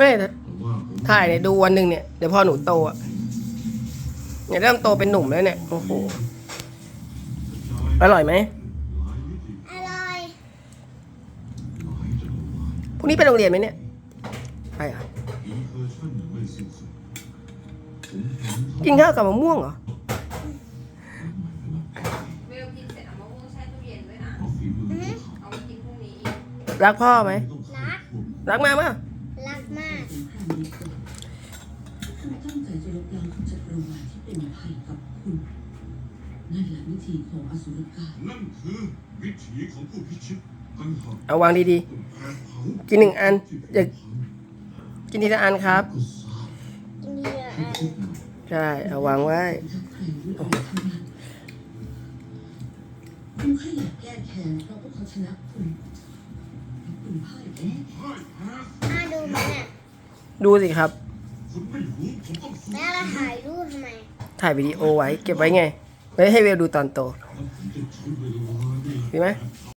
ไม่แต่ว่าผมถ่ายเนี่ยดูวันหนึ่งเนี่ยเดี๋ยวพอหนูโตอะเนี่ยเริ่มโตเป็นหนุ่มแล้วเนี่ยโอ้โหอร่อยไหมหลายมิติอร่อยหลายจักรวาลพรุ่งนี้ไปโรงเรียนไหมเนี่ยไปอะอินเคอร์ชั่นยังไม่สิ้นสุดผมเห็นกินข้าวกับมะม่วงเหรอเวลกินเสร็จเอามะม่วงแช่ตู้เย็นด้วยนะเอาฝีมือของเขาเอาไปกินพรุ่งนี้อีกรักพ่อไหมต้องเข้าควบรักมาก มั้ยรักมากคุณตั้งใจจะลบล้างทุกจักรวาลที่เป็นภัยกับคุณ นั่นแหละวิธีของอสุรกายนั่นคือวิถีของผู้พิชิตตั้งหากเอาวางดีต้องแผดเผากินหนึ่งอันที่อย่ากินทีละอันครับก็ทราบกินเยอะที่อันทุกหน่อยใช่ เอาวางไว้ทั้งใครด้วยอะไรทั้งนั้นคุณแค่อยากแก้แค้นเพราะพวกเขาชนะคุณและคุณพ่ายแพ้พ่ายแพ้น่าดูไหมเนี่ย ดูสิครับคุณไม่รู้ผมต้องสู้แล้วเราถ่ายรูปทำไมถ่ายวิดีโอไว้เก็บไว้ไง ไว้ให้เวลดูตอนโตแล้วผมจะใช้เวลานี่ดีไหม